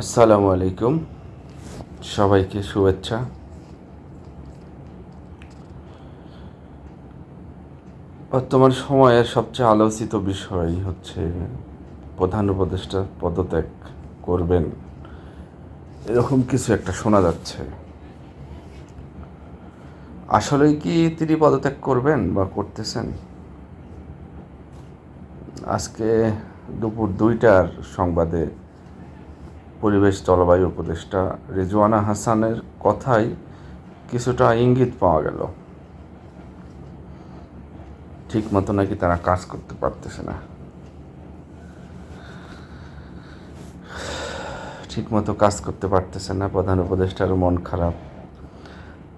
আসসালামু আলাইকুম। সবাইকে শুভেচ্ছা। বর্তমান সময়ের সবচেয়ে আলোচিত বিষয় হচ্ছে প্রধান উপদেষ্টা পদত্যাগ করবেন। এরকম কিছু একটা শোনা যাচ্ছে। আসলেই কি তিনি পদত্যাগ করবেন বা করতেছেন? আজকে দুপুর দুইটার সংবাদে পরিবেশ জলবায়ু উপদেষ্টা রেজওয়ানা হাসানের কথাই কিছুটা ইঙ্গিত পাওয়া গেল। ঠিক মতো নাকি তারা কাজ করতে পারতেছে না। ঠিক মতো কাজ করতে পারতেছে না, প্রধান উপদেষ্টারও মন খারাপ।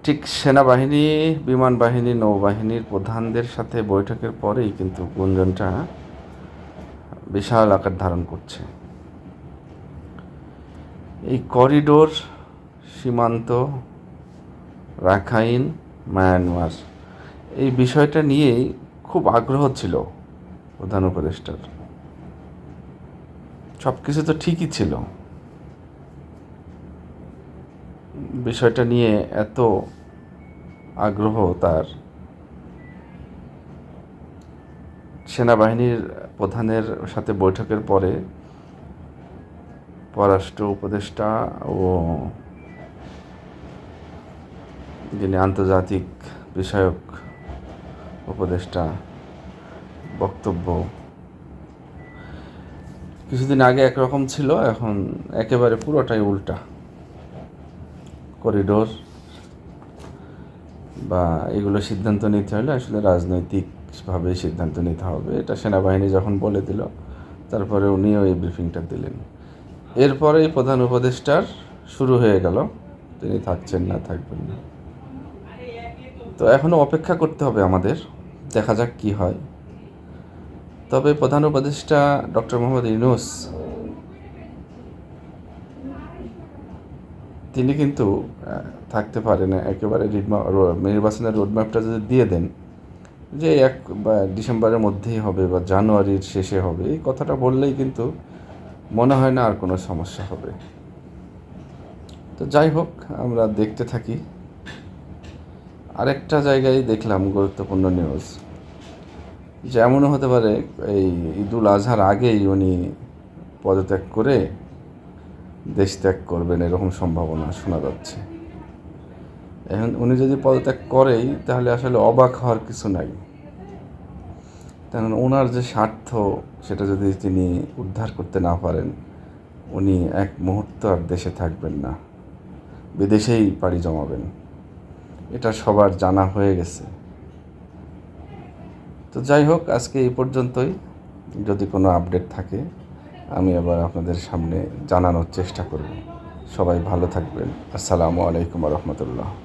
ঠিক সেনাবাহিনী, বিমান বাহিনী, নৌবাহিনীর প্রধানদের সাথে বৈঠকের পরেই কিন্তু গুঞ্জনটা বিশাল আকার ধারণ করছে। এই করিডোর সীমান্ত, রাখাইন, মায়ানমার। এই বিষয়টা নিয়েই খুব আগ্রহ ছিল প্রধান উপদেষ্টার। সব কিছু তো ঠিকই ছিল। বিষয়টা নিয়ে এত আগ্রহ তার। সেনাবাহিনীর প্রধানের সাথে বৈঠকের পরে পররাষ্ট্র উপদেষ্টা ও যিনি আন্তর্জাতিক বিষয়ক উপদেষ্টা বক্তব্য। কিছুদিন আগে একরকম ছিল, এখন একেবারে পুরোটাই উল্টা। করিডোর বা এগুলো সিদ্ধান্ত নিতে হলে আসলে রাজনৈতিকভাবে সিদ্ধান্ত নিতে হবে। এটা সেনাবাহিনী যখন বলে দিল, তারপরে উনিও এই ব্রিফিংটা দিলেন। এরপরেই প্রধান উপদেষ্টার শুরু হয়ে গেল। তিনি থাকছেন না, থাকবেন না। তো এখনও অপেক্ষা করতে হবে আমাদের, দেখা যাক কি হয়। তবে প্রধান উপদেষ্টা ডক্টর মোহাম্মদ ইউনুস, তিনি কিন্তু থাকতে পারেন, একেবারে নির্বাচনের রোডম্যাপটা যদি দিয়ে দেন, যে এক বা ডিসেম্বরের মধ্যেই হবে বা জানুয়ারির শেষে হবে, এই কথাটা বললেই কিন্তু মনে হয় না আর কোনো সমস্যা হবে। তো যাই হোক, আমরা দেখতে থাকি। আরেকটা জায়গায় দেখলাম গুরুত্বপূর্ণ নিউজ যে এমনও হতে পারে, এই ঈদুল আজহার আগেই উনি পদত্যাগ করে দেশ ত্যাগ করবেন এরকম সম্ভাবনা শোনা যাচ্ছে। এখন উনি যদি পদত্যাগ করেই, তাহলে আসলে অবাক হওয়ার কিছু নাই। কারণ ওনার যে স্বার্থ, সেটা যদি তিনি উদ্ধার করতে না পারেন, উনি এক মুহূর্ত আর দেশে থাকবেন না। বিদেশেই পাড়ি জমাবেন। এটা সবার জানা হয়ে গেছে। তো যাই হোক, আজকে এই পর্যন্তই। যদি কোনো আপডেট থাকে, আমি আবার আপনাদের সামনে জানানোর চেষ্টা করব। সবাই ভালো থাকবেন। আসসালামু আলাইকুম রহমতুল্লাহ।